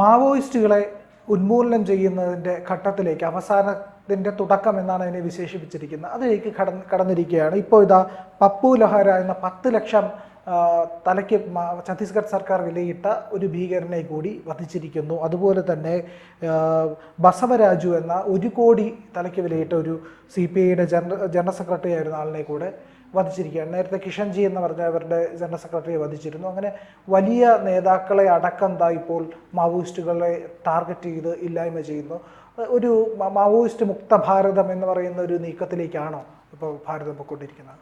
മാവോയിസ്റ്റുകളെ ഉന്മൂലനം ചെയ്യുന്നതിന്റെ ഘട്ടത്തിലേക്ക് അവസാനത്തിന്റെ തുടക്കം എന്നാണ് അതിനെ വിശേഷിപ്പിച്ചിരിക്കുന്നത്. അതിലേക്ക് കടന്ന് കടന്നിരിക്കുകയാണ്. ഇപ്പോൾ ഇതാ പപ്പു ലഹര എന്ന പത്ത് ലക്ഷം തലയ്ക്ക് ഛത്തീസ്ഗഡ് സർക്കാർ വിലയിട്ട ഒരു ഭീകരനെ കൂടി വധിച്ചിരിക്കുന്നു. അതുപോലെ തന്നെ ബസവരാജു എന്ന ഒരു കോടി തലയ്ക്ക് വിലയിട്ട ഒരു സി പി ഐയുടെ ജനറൽ ജനറൽ സെക്രട്ടറി ആയിരുന്ന ആളിനെ കൂടെ വധിച്ചിരിക്കുകയാണ്. നേരത്തെ കിഷൻജി എന്ന് പറഞ്ഞ അവരുടെ ജനറൽ സെക്രട്ടറിയെ വധിച്ചിരുന്നു. അങ്ങനെ വലിയ നേതാക്കളെ അടക്കം ദാ ഇപ്പോൾ മാവോയിസ്റ്റുകളെ ടാർഗറ്റ് ചെയ്ത് ഇല്ലായ്മ ചെയ്യുന്നു. ഒരു മാവോയിസ്റ്റ് മുക്ത ഭാരതം എന്ന് പറയുന്ന ഒരു നീക്കത്തിലേക്കാണോ ഇപ്പോൾ ഭാരതം പൊയ്ക്കൊണ്ടിരിക്കുന്നത്?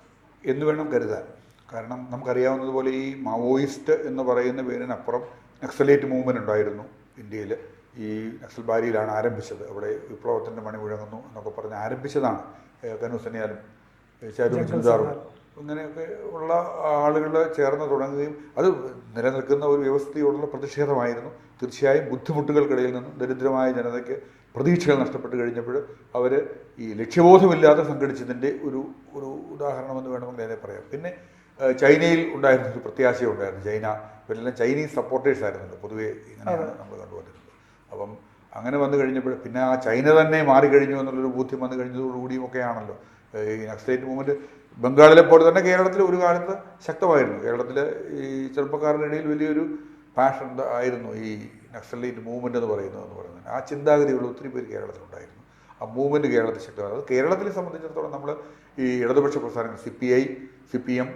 എന്ന് വേണം കരുതാൻ. കാരണം നമുക്കറിയാവുന്നതുപോലെ ഈ മാവോയിസ്റ്റ് എന്ന് പറയുന്ന പേരിനപ്പുറം നക്സലേറ്റ് മൂവ്മെന്റ് ഉണ്ടായിരുന്നു ഇന്ത്യയിൽ. ഈ നക്സൽ ആരംഭിച്ചത്. അവിടെ വിപ്ലവത്തിന്റെ മണി മുഴങ്ങുന്നു എന്നൊക്കെ പറഞ്ഞ് ആരംഭിച്ചതാണ് കനു ചാരു ഇങ്ങനെയൊക്കെ ഉള്ള ആളുകൾ ചേർന്ന് തുടങ്ങുകയും അത് നിലനിൽക്കുന്ന ഒരു വ്യവസ്ഥയോടുള്ള പ്രതിഷേധമായിരുന്നു. തീർച്ചയായും ബുദ്ധിമുട്ടുകൾക്കിടയിൽ നിന്നും ദരിദ്രമായ ജനതയ്ക്ക് പ്രതീക്ഷകൾ നഷ്ടപ്പെട്ട് കഴിഞ്ഞപ്പോൾ അവർ ഈ ലക്ഷ്യബോധമില്ലാതെ സംഘടിച്ചതിന്റെ ഒരു ഒരു ഉദാഹരണമെന്ന് വേണമെങ്കിൽ അതിനെ പറയാം. പിന്നെ ചൈനയിൽ ഉണ്ടായിരുന്ന ഒരു പ്രത്യാശയുണ്ടായിരുന്നു ചൈന ഇവരെല്ലാം ചൈനീസ് സപ്പോർട്ടേഴ്സ് ആയിരുന്നല്ലോ. പൊതുവേ ഇങ്ങനെയാണ് നമ്മൾ കണ്ടുപോയിരുന്നത് അപ്പം അങ്ങനെ വന്നു കഴിഞ്ഞപ്പോൾ പിന്നെ ആ ചൈന തന്നെ മാറിക്കഴിഞ്ഞു എന്നുള്ളൊരു ബോധ്യം വന്നു കഴിഞ്ഞതോടുകൂടിയും ഒക്കെയാണല്ലോ. ഈ നക്സലേറ്റ് മൂവ്മെന്റ് ബംഗാളിലെ പോലെ തന്നെ കേരളത്തിൽ ഒരു കാലത്ത് ശക്തമായിരുന്നു. കേരളത്തിലെ ഈ ചെറുപ്പക്കാരുടെ ഇടയിൽ വലിയൊരു പാഷൻ ആയിരുന്നു ഈ നക്സലേറ്റ് മൂവ്മെന്റ് എന്ന് പറയുന്നത് എന്ന് പറയുന്നത്. ആ ചിന്താഗതികൾ ഒത്തിരി പേര് കേരളത്തിലുണ്ടായിരുന്നു. ആ മൂവ്മെന്റ് കേരളത്തിൽ ശക്തമാണ് അത് കേരളത്തിനെ സംബന്ധിച്ചിടത്തോളം നമ്മൾ ഈ ഇടതുപക്ഷ പ്രസ്ഥാനങ്ങൾ C P I C P M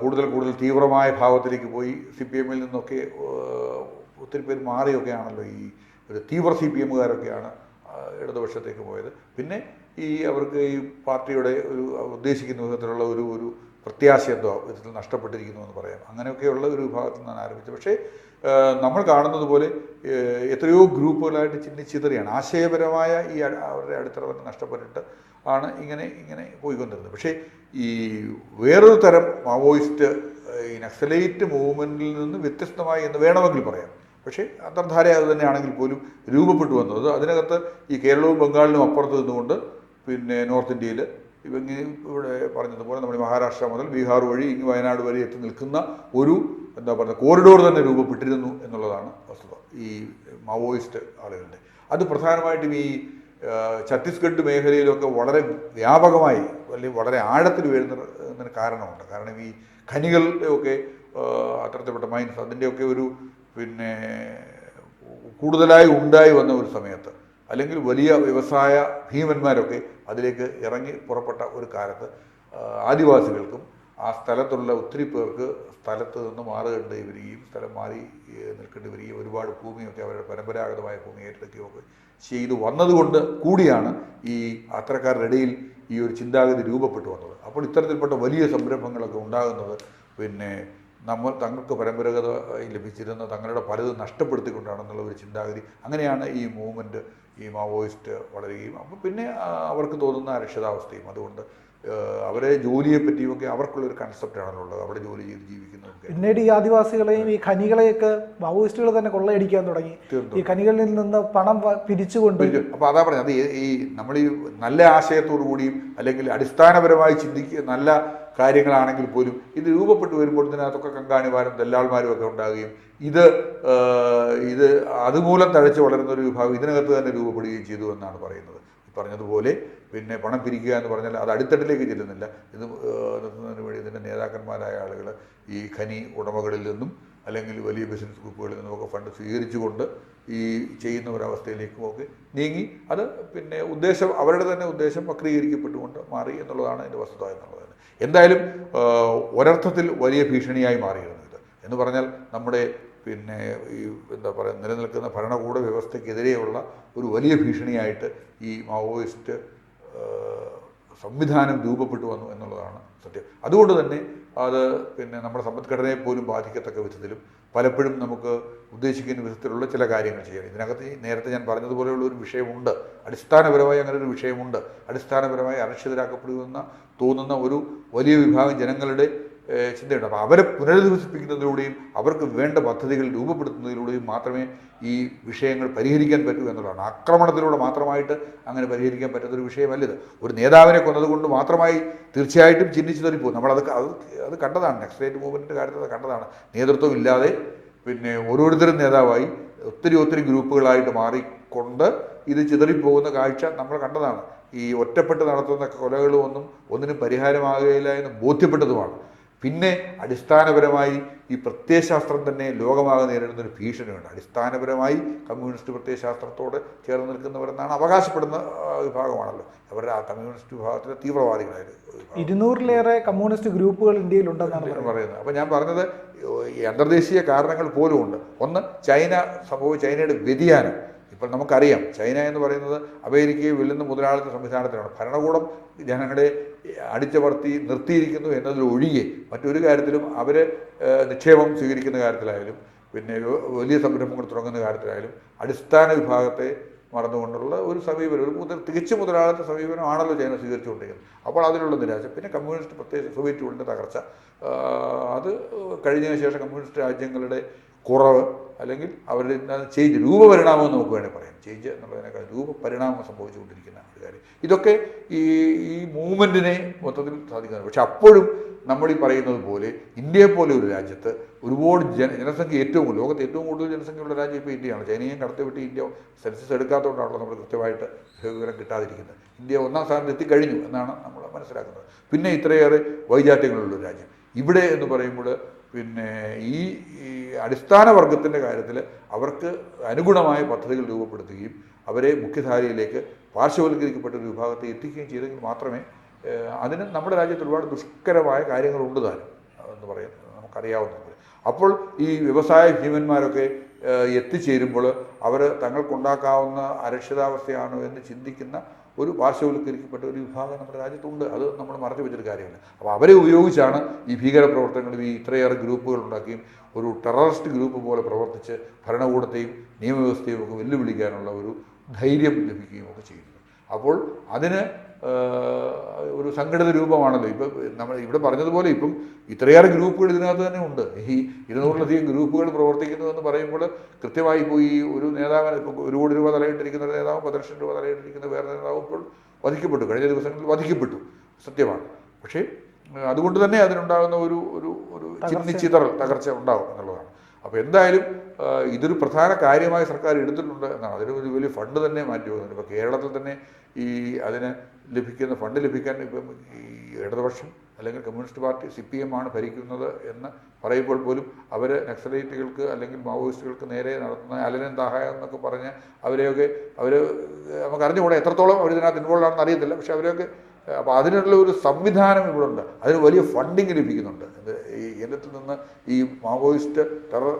കൂടുതൽ കൂടുതൽ തീവ്രമായ ഭാവത്തിലേക്ക് പോയി സി പി എമ്മിൽ നിന്നൊക്കെ ഒത്തിരി പേര് മാറിയൊക്കെയാണല്ലോ ഈ ഒരു തീവ്ര സി പി എമ്മുകാരൊക്കെയാണ് ഇടതുപക്ഷത്തേക്ക് പോയത്. പിന്നെ ഈ അവർക്ക് ഈ പാർട്ടിയുടെ ഒരു ഉദ്ദേശിക്കുന്ന വിധത്തിലുള്ള ഒരു ഒരു പ്രത്യാശ എന്തോ വിധത്തിൽ നഷ്ടപ്പെട്ടിരിക്കുന്നു എന്ന് പറയാം. അങ്ങനെയൊക്കെയുള്ള ഒരു വിഭാഗത്തിൽ നിന്നാണ് ആരംഭിച്ചത്. പക്ഷേ നമ്മൾ കാണുന്നത് പോലെ എത്രയോ ഗ്രൂപ്പുകളായിട്ട് ചിഹ്നിച്ചിതറിയാണ് ആശയപരമായ ഈ അവരുടെ അടിത്തറ തന്നെ നഷ്ടപ്പെട്ടിട്ട് ആണ് ഇങ്ങനെ ഇങ്ങനെ പോയിക്കൊണ്ടിരുന്നത്. പക്ഷേ ഈ വേറൊരു തരം മാവോയിസ്റ്റ് ഈ നക്സലൈറ്റ് മൂവ്മെന്റിൽ നിന്ന് വ്യത്യസ്തമായി എന്ന് വേണമെങ്കിൽ പറയാം. പക്ഷേ അന്തർധാര അത് തന്നെയാണെങ്കിൽ പോലും രൂപപ്പെട്ടു വന്നത്. അതിനകത്ത് ഈ കേരളവും ബംഗാളിലും അപ്പുറത്ത് നിന്നുകൊണ്ട് പിന്നെ നോർത്ത് ഇന്ത്യയിൽ ഇവങ്ങി ഇവിടെ പറഞ്ഞതുപോലെ നമ്മുടെ മഹാരാഷ്ട്ര മുതൽ ബീഹാർ വഴി ഇങ്ങ് വയനാട് വരെ എത്തി നിൽക്കുന്ന ഒരു എന്താ പറയുക കോറിഡോർ തന്നെ രൂപപ്പെട്ടിരുന്നു എന്നുള്ളതാണ് വസ്തുത ഈ മാവോയിസ്റ്റ് ആളുകളുടെ. അത് പ്രധാനമായിട്ടും ഈ ഛത്തീസ്ഗഡ് മേഖലയിലൊക്കെ വളരെ വ്യാപകമായി അല്ലെങ്കിൽ വളരെ ആഴത്തിൽ വരുന്നതിന് കാരണമുണ്ട്. കാരണം ഈ ഖനികളുടെ ഒക്കെ അത്തരത്തിൽപ്പെട്ട മൈൻസ് അതിന്റെയൊക്കെ ഒരു പിന്നെ കൂടുതലായി ഉണ്ടായി വന്ന ഒരു സമയത്ത് അല്ലെങ്കിൽ വലിയ വ്യവസായ ഭീമന്മാരൊക്കെ അതിലേക്ക് ഇറങ്ങി പുറപ്പെട്ട ഒരു കാലത്ത് ആദിവാസികൾക്കും ആ സ്ഥലത്തുള്ള ഒത്തിരി പേർക്ക് സ്ഥലത്ത് നിന്ന് മാറുകേണ്ടി വരികയും സ്ഥലം മാറി നിൽക്കേണ്ടി വരികയും ഒരുപാട് ഭൂമിയൊക്കെ അവരുടെ പരമ്പരാഗതമായ ഭൂമി ഏറ്റെടുക്കുകയൊക്കെ ചെയ്തു വന്നതുകൊണ്ട് കൂടിയാണ് ഈ അത്തരക്കാരുടെ ഇടയിൽ ഈ ഒരു ചിന്താഗതി രൂപപ്പെട്ടു വന്നത്. അപ്പോൾ ഇത്തരത്തിൽപ്പെട്ട വലിയ സംരംഭങ്ങളൊക്കെ ഉണ്ടാകുന്നത് പിന്നെ നമ്മൾ തങ്ങൾക്ക് പരമ്പരാഗതമായി ലഭിച്ചിരുന്ന തങ്ങളുടെ പലതും നഷ്ടപ്പെടുത്തിക്കൊണ്ടാണെന്നുള്ള ഒരു ചിന്താഗതി. അങ്ങനെയാണ് ഈ മൂവ്മെന്റ് ഈ മാവോയിസ്റ്റ് വളരുകയും അപ്പോൾ പിന്നെ അവർക്ക് തോന്നുന്ന അരക്ഷിതാവസ്ഥയും അതുകൊണ്ട് അവരെ ജോലിയെ പറ്റിയുമൊക്കെ അവർക്കുള്ളൊരു കൺസെപ്റ്റാണല്ലോ ഉള്ളത് അവിടെ ജോലി ചെയ്ത് ജീവിക്കുന്നതൊക്കെ പിന്നീട് ഈ ആദിവാസികളെയും ഈ ഖനികളെയൊക്കെ മാവോയിസ്റ്റുകൾ തന്നെ കൊള്ളയടിക്കാൻ തുടങ്ങി. ഈ ഖനികളിൽ നിന്ന് പണം പിരിച്ചുകൊണ്ട് അപ്പോൾ അതാ പറഞ്ഞത്. അത് ഈ- ഈ നമ്മൾ ഈ നല്ല ആശയത്തോടു കൂടിയും അല്ലെങ്കിൽ അടിസ്ഥാനപരമായി ചിന്തിക്കുക നല്ല കാര്യങ്ങളാണെങ്കിൽ പോലും ഇത് രൂപപ്പെട്ടു വരുമ്പോൾ ഇതിനകത്തൊക്കെ കങ്കാണിമാരും ദല്ലാൾമാരും ഒക്കെ ഉണ്ടാകുകയും ഇത് ഇത് അതുപോലെ തഴച്ച് വളരുന്ന ഒരു വിഭാഗം ഇതിനകത്ത് തന്നെ രൂപപ്പെടുകയും ചെയ്തു എന്നാണ് പറയുന്നത്. പറഞ്ഞതുപോലെ പിന്നെ പണം പിരിക്കുക എന്ന് പറഞ്ഞാൽ അത് അടിത്തട്ടിലേക്ക് ചെല്ലുന്നില്ല. ഇത് നിർത്തുന്നതിന് വേണ്ടി ഇതിന്റെ നേതാക്കന്മാരായ ആളുകൾ ഈ ഖനി ഉടമകളിൽ നിന്നും അല്ലെങ്കിൽ വലിയ ബിസിനസ് ഗ്രൂപ്പുകളിൽ നിന്നും ഒക്കെ ഫണ്ട് സ്വീകരിച്ചുകൊണ്ട് ഈ ചെയ്യുന്ന ഒരവസ്ഥയിലേക്കും ഒക്കെ നീങ്ങി. അത് പിന്നെ ഉദ്ദേശം അവരുടെ തന്നെ ഉദ്ദേശം വക്രീകരിക്കപ്പെട്ടുകൊണ്ട് മാറി എന്നുള്ളതാണ് അതിന്റെ വസ്തുത എന്നുള്ളത് എന്തായാലും ഒരർത്ഥത്തിൽ വലിയ ഭീഷണിയായി മാറിയിരുന്നു ഇത്. എന്ന് പറഞ്ഞാൽ നമ്മുടെ പിന്നെ ഈ എന്താ പറയുക നിലനിൽക്കുന്ന ഭരണകൂട വ്യവസ്ഥയ്ക്കെതിരെയുള്ള ഒരു വലിയ ഭീഷണിയായിട്ട് ഈ മാവോയിസ്റ്റ് സംവിധാനം രൂപപ്പെട്ടു വന്നു എന്നുള്ളതാണ് സത്യം. അതുകൊണ്ട് തന്നെ അത് പിന്നെ നമ്മുടെ സമ്പദ്ഘടനയെ പോലും ബാധിക്കത്തക്ക വിധത്തിലും പലപ്പോഴും നമുക്ക് ഉദ്ദേശിക്കുന്ന വിധത്തിലുള്ള ചില കാര്യങ്ങൾ ചെയ്യണം ഇതിനകത്ത് നേരത്തെ ഞാൻ പറഞ്ഞതുപോലെയുള്ള ഒരു വിഷയമുണ്ട്. അടിസ്ഥാനപരമായി അങ്ങനെ ഒരു വിഷയമുണ്ട്. അടിസ്ഥാനപരമായി അരക്ഷിതരാക്കപ്പെടുമെന്ന തോന്നുന്ന ഒരു വലിയ വിഭാഗം ജനങ്ങളുടെ ചിന്തയുണ്ട്. അപ്പോൾ അവരെ പുനരധിവസിപ്പിക്കുന്നതിലൂടെയും അവർക്ക് വേണ്ട പദ്ധതികൾ രൂപപ്പെടുത്തുന്നതിലൂടെയും മാത്രമേ ഈ വിഷയങ്ങൾ പരിഹരിക്കാൻ പറ്റൂ എന്നുള്ളതാണ്. ആക്രമണത്തിലൂടെ മാത്രമായിട്ട് അങ്ങനെ പരിഹരിക്കാൻ പറ്റുന്നൊരു വിഷയമല്ലിത് ഒരു നേതാവിനെ കൊന്നതുകൊണ്ട് മാത്രമായി തീർച്ചയായിട്ടും ചിഹ്നിച്ചു പോകും. നമ്മളത് അത് അത് കണ്ടതാണ്. നെക്സ്റ്റ് മൂവ്മെന്റിന്റെ കാര്യത്തിൽ അത് കണ്ടതാണ്. നേതൃത്വം ഇല്ലാതെ പിന്നെ ഓരോരുത്തരും നേതാവായി ഒത്തിരി ഒത്തിരി ഗ്രൂപ്പുകളായിട്ട് മാറിക്കൊണ്ട് ഇത് ചിതറിപ്പോകുന്ന കാഴ്ച നമ്മൾ കണ്ടതാണ്. ഈ ഒറ്റപ്പെട്ട് നടത്തുന്ന കൊലകളും ഒന്നും ഒന്നിനും പരിഹാരമാകുകയില്ല എന്ന് ബോധ്യപ്പെട്ടതുമാണ്. പിന്നെ അടിസ്ഥാനപരമായി ഈ പ്രത്യയശാസ്ത്രം തന്നെ ലോകമാകെ നേരിടുന്ന ഒരു ഭീഷണിയുണ്ട്. അടിസ്ഥാനപരമായി കമ്മ്യൂണിസ്റ്റ് പ്രത്യയശാസ്ത്രത്തോട് ചേർന്ന് നിൽക്കുന്നവരെന്നാണ് അവകാശപ്പെടുന്ന വിഭാഗമാണല്ലോ. അവരുടെ ആ കമ്മ്യൂണിസ്റ്റ് വിഭാഗത്തിലെ തീവ്രവാദികളായ ഒരു വിഭാഗം. ഇരുന്നൂറിലേറെ കമ്മ്യൂണിസ്റ്റ് ഗ്രൂപ്പുകൾ ഇന്ത്യയിലുണ്ടെന്നാണ് ഉണ്ടെന്നാണ് പറയുന്നത്. അപ്പോൾ ഞാൻ പറഞ്ഞത് ഈ അന്തർദേശീയ കാരണങ്ങൾ പോലും ഉണ്ട്. ഒന്ന് ചൈന സംഭവം ചൈനയുടെ വ്യതിയാനം. ഇപ്പോൾ നമുക്കറിയാം ചൈന എന്ന് പറയുന്നത് അമേരിക്കയെ വെല്ലുന്ന മുതലാളിത്ത സംവിധാനത്തിലാണ്. ഭരണകൂടം ജനങ്ങളെ അടിച്ചമർത്തി നിർത്തിയിരിക്കുന്നു എന്നതിലൊഴികെ മറ്റൊരു കാര്യത്തിലും അവർ നിക്ഷേപം സ്വീകരിക്കുന്ന കാര്യത്തിലായാലും പിന്നെ വലിയ സംരംഭങ്ങൾ തുടങ്ങുന്ന കാര്യത്തിലായാലും അടിസ്ഥാന വിഭാഗത്തെ മറന്നുകൊണ്ടുള്ള ഒരു സമീപനം ഒരു മുതൽ തികച്ചു മുതലാളിത്ത സമീപനമാണല്ലോ ചൈന സ്വീകരിച്ചുകൊണ്ടിരിക്കുന്നത്. അപ്പോൾ അതിലുള്ള നിരാശ. പിന്നെ കമ്മ്യൂണിസ്റ്റ് പ്രത്യേകിച്ച് സോവിയറ്റ് യൂണിയന്റെ തകർച്ച അത് കഴിഞ്ഞതിന് ശേഷം കമ്മ്യൂണിസ്റ്റ് രാജ്യങ്ങളുടെ കുറവ് അല്ലെങ്കിൽ അവരുടെ ചേഞ്ച് രൂപപരിണാമം എന്ന് നമുക്ക് വേണമെങ്കിൽ പറയാം. ചേഞ്ച് എന്നുള്ളതിനേക്കാൾ രൂപപരിണാമം സംഭവിച്ചുകൊണ്ടിരിക്കുന്ന ഒരു കാര്യം. ഇതൊക്കെ ഈ ഈ മൂവ്മെന്റിനെ മൊത്തത്തിൽ സാധിക്കുന്നത് പക്ഷെ അപ്പോഴും നമ്മൾ ഈ പറയുന്നത് പോലെ ഇന്ത്യയെ പോലെ ഒരു രാജ്യത്ത് ഒരുപാട് ജന ജനസംഖ്യ ഏറ്റവും കൂടുതൽ ലോകത്ത് ഏറ്റവും കൂടുതൽ ജനസംഖ്യയുള്ള രാജ്യം ഇപ്പോൾ ഇന്ത്യയാണ്. ചൈനയും കടത്തിവിട്ട് ഇന്ത്യ സെൻസസ് എടുക്കാത്തതുകൊണ്ടാണല്ലോ നമ്മൾ കൃത്യമായിട്ട് വിവരം കിട്ടാതിരിക്കുന്നത്. ഇന്ത്യ ഒന്നാം സ്ഥാനത്ത് എത്തിക്കഴിഞ്ഞു എന്നാണ് നമ്മൾ മനസ്സിലാക്കുന്നത്. പിന്നെ ഇത്രയേറെ വൈജാത്യങ്ങളുള്ള രാജ്യം. ഇവിടെ എന്ന് പറയുമ്പോൾ പിന്നെ ഈ അടിസ്ഥാന വർഗത്തിന്റെ കാര്യത്തിൽ അവർക്ക് അനുഗുണമായ പദ്ധതികൾ രൂപപ്പെടുത്തുകയും അവരെ മുഖ്യധാരയിലേക്ക് പാർശ്വവൽക്കരിക്കപ്പെട്ട ഒരു വിഭാഗത്തെ എത്തിക്കുകയും ചെയ്തെങ്കിൽ മാത്രമേ അതിന് നമ്മുടെ രാജ്യത്ത് ഒരുപാട് ദുഷ്കരമായ കാര്യങ്ങളുണ്ട് താനും എന്ന് പറയുന്നത് നമുക്കറിയാവുന്നതുപോലെ അപ്പോൾ ഈ വ്യവസായ ഭീമന്മാരൊക്കെ എത്തിച്ചേരുമ്പോൾ അവർ തങ്ങൾക്കുണ്ടാക്കാവുന്ന അരക്ഷിതാവസ്ഥയാണോ എന്ന് ചിന്തിക്കുന്ന ഒരു പാർശ്വവൽക്കരിക്കപ്പെട്ട ഒരു വിഭാഗം നമ്മുടെ രാജ്യത്തുണ്ട്. അത് നമ്മൾ മറച്ചു വെച്ചൊരു കാര്യമല്ല അപ്പോൾ അവരെ ഉപയോഗിച്ചാണ് ഈ ഭീകര പ്രവർത്തനങ്ങളും ഈ ഇത്രയേറെ ഗ്രൂപ്പുകൾ ഉണ്ടാക്കുകയും ഒരു ടെററിസ്റ്റ് ഗ്രൂപ്പ് പോലെ പ്രവർത്തിച്ച് ഭരണകൂടത്തെയും നിയമവ്യവസ്ഥയും ഒക്കെ വെല്ലുവിളിക്കാനുള്ള ഒരു ധൈര്യം ലഭിക്കുകയും ഒക്കെ ചെയ്യുന്നത്. അപ്പോൾ അതിന് ഒരു സംഘടിത രൂപമാണല്ലോ. ഇപ്പം നമ്മൾ ഇവിടെ പറഞ്ഞതുപോലെ ഇപ്പം ഇത്രയേറെ ഗ്രൂപ്പുകൾ ഇതിനകത്ത് തന്നെ ഉണ്ട്. ഈ ഇരുന്നൂറിലധികം ഗ്രൂപ്പുകൾ പ്രവർത്തിക്കുന്നു എന്ന് പറയുമ്പോൾ കൃത്യമായി പോയി ഈ ഒരു നേതാവിന് ഇപ്പോൾ ഒരു കോടി രൂപ തലയിട്ടിരിക്കുന്ന ഒരു നേതാവും പത്ത് ലക്ഷം രൂപ തലയിട്ടിരിക്കുന്ന വേറെ നേതാവും ഇപ്പോൾ വധിക്കപ്പെട്ടു. കഴിഞ്ഞ ദിവസങ്ങളിൽ വധിക്കപ്പെട്ടു. സത്യമാണ്. പക്ഷേ അതുകൊണ്ട് തന്നെ അതിനുണ്ടാകുന്ന ഒരു ഒരു ഒരു ചിന്നിച്ചിതറൽ തകർച്ച. ഉണ്ടാകും എന്നുള്ളതാണ്. അപ്പോൾ എന്തായാലും ഇതൊരു പ്രധാന കാര്യമായി സർക്കാർ എടുത്തിട്ടുണ്ട് എന്നാണ്. അതിന് ഒരു വലിയ ഫണ്ട് തന്നെ മാറ്റി പോകുന്നുണ്ട് ഇപ്പോൾ കേരളത്തിൽ തന്നെ ഈ അതിന് ലഭിക്കുന്ന ഫണ്ട് ലഭിക്കാൻ ഇപ്പം ഈ ഇടതുപക്ഷം അല്ലെങ്കിൽ communist party C P M ആണ് ഭരിക്കുന്നത് എന്ന് പറയുമ്പോൾ പോലും അവർ നക്സലൈറ്റുകൾക്ക് അല്ലെങ്കിൽ മാവോയിസ്റ്റുകൾക്ക് നേരെ നടത്തുന്ന അലനൻ ദാഹായം എന്നൊക്കെ പറഞ്ഞ് അവരെയൊക്കെ അവർ നമുക്ക് അറിഞ്ഞുകൂടെ എത്രത്തോളം അവർ ഇതിനകത്ത് ഇൻവോൾവ് ആണെന്ന് അറിയത്തില്ല. പക്ഷേ അവരെയൊക്കെ അപ്പോൾ അതിനുള്ള ഒരു സംവിധാനം ഇവിടെ ഉണ്ട് അതിന് വലിയ ഫണ്ടിങ് ലഭിക്കുന്നുണ്ട്. കേന്ദ്രത്തിൽ നിന്ന് ഈ മാവോയിസ്റ്റ് ടെറർ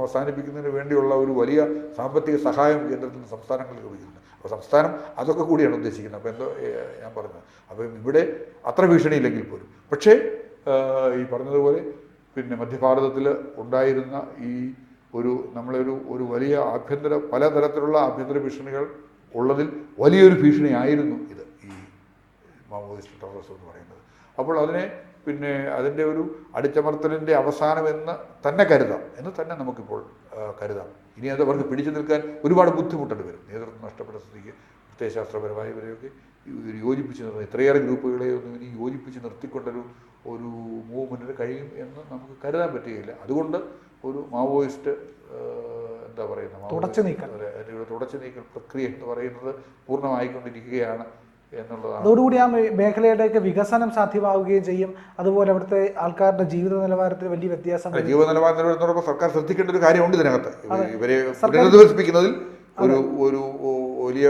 അവസാനിപ്പിക്കുന്നതിന് വേണ്ടിയുള്ള ഒരു വലിയ സാമ്പത്തിക സഹായം കേന്ദ്രത്തിൽ നിന്ന് സംസ്ഥാനങ്ങൾക്ക് ലഭിക്കുന്നുണ്ട്. അപ്പോൾ സംസ്ഥാനം അതൊക്കെ കൂടിയാണ് ഉദ്ദേശിക്കുന്നത്. അപ്പോൾ എന്തോ ഞാൻ പറഞ്ഞത്. അപ്പം ഇവിടെ അത്ര ഭീഷണിയില്ലെങ്കിൽ പോലും. പക്ഷേ ഈ പറഞ്ഞതുപോലെ പിന്നെ മധ്യഭാരതത്തിൽ ഉണ്ടായിരുന്ന ഈ ഒരു നമ്മളൊരു ഒരു വലിയ ആഭ്യന്തര പലതരത്തിലുള്ള ആഭ്യന്തര ഭീഷണികൾ ഉള്ളതിൽ വലിയൊരു ഭീഷണിയായിരുന്നു ഇത് ഈ മാവോയിസ്റ്റ് ടെററിസം എന്ന് പറയുന്നത്. അപ്പോൾ അതിനെ പിന്നെ അതിന്റെ ഒരു അടിച്ചമർത്തലിന്റെ അവസാനം എന്ന് തന്നെ കരുതാം. എന്ന് തന്നെ നമുക്കിപ്പോൾ കരുതാം. ഇനി അത് അവർക്ക് പിടിച്ചു നിൽക്കാൻ ഒരുപാട് ബുദ്ധിമുട്ടുണ്ട് വരും നേതൃത്വം നഷ്ടപ്പെട്ട സ്ഥിതിക്ക് പ്രത്യയശാസ്ത്രപരമായ ഇവരെയൊക്കെ യോജിപ്പിച്ച് നിർത്തും. ഇത്രയേറെ ഗ്രൂപ്പുകളെ ഒന്നും ഇനി യോജിപ്പിച്ച് നിർത്തിക്കൊണ്ടൊരു ഒരു മൂവ്മെന്റിന് കഴിയും എന്ന് നമുക്ക് കരുതാൻ പറ്റുകയില്ല. അതുകൊണ്ട് ഒരു മാവോയിസ്റ്റ് എന്താ പറയുന്നത്? തുടച്ചു നീക്കൽ. തുടച്ചു നീക്കൽ പ്രക്രിയ എന്ന് പറയുന്നത് പൂർണമായിക്കൊണ്ടിരിക്കുകയാണ്. അതോടുകൂടി ആ മേഖലയുടെയൊക്കെ വികസനം സാധ്യമാവുകയും ചെയ്യും. അതുപോലെ അവിടുത്തെ ആൾക്കാരുടെ ജീവിത നിലവാരത്തിൽ വലിയ വ്യത്യാസം ജീവിത വരും. ജീവനിലവാരം നിലനിർത്തുന്നതോടൊപ്പം സർക്കാർ ശ്രദ്ധിക്കേണ്ട ഒരു കാര്യമുണ്ട് ഇതിനകത്ത്. ഇവരെ പുനരധിവസിപ്പിക്കുന്നതിൽ ഒരു ഒരു വലിയ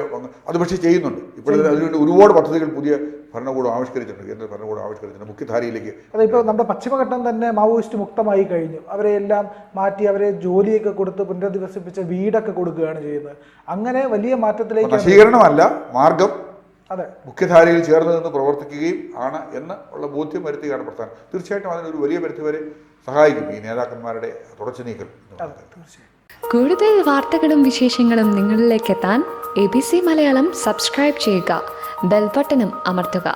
അത് പക്ഷേ ചെയ്യുന്നുണ്ട്. ഇപ്പോൾ അതിനുവേണ്ടി ഒരുപാട് പദ്ധതികൾ പുതിയ ഭരണകൂടം ആവിഷ്കരിച്ചിട്ടുണ്ട്. കേന്ദ്ര ഭരണകൂടം ആവിഷ്കരിച്ചിട്ടുണ്ട്. മുഖ്യധാരയിലേക്ക്. അതെ ഇപ്പോൾ നമ്മുടെ പശ്ചിമഘട്ടം തന്നെ മാവോയിസ്റ്റ് മുക്തമായി കഴിഞ്ഞു. അവരെ എല്ലാം മാറ്റി അവരെ ജോലിയൊക്കെ കൊടുത്ത് പുനരധിവസിപ്പിച്ച വീടൊക്കെ കൊടുക്കുകയാണ് ചെയ്യുന്നത്. അങ്ങനെ വലിയ മാറ്റത്തിലേക്ക് നശീകരണമല്ല മാർഗം അതെ. മുഖ്യധാരയിൽ ചേർന്ന് നിന്ന് പ്രവർത്തിക്കുകയും ആണ് എന്ന് ഉള്ള ബോധ്യം വരുത്തുകയാണ് പ്രധാനം തീർച്ചയായിട്ടും അതിനൊരു വലിയ പരിധി വരെ സഹായിക്കും ഈ നേതാക്കന്മാരുടെ തുടച്ചു നീക്കൽ കൂടുതൽ വാർത്തകളും വിശേഷങ്ങളും നിങ്ങളിലേക്ക് എത്താൻ A B C Malayalam subscribe ചെയ്യുക. ബെൽബട്ടനും അമർത്തുക.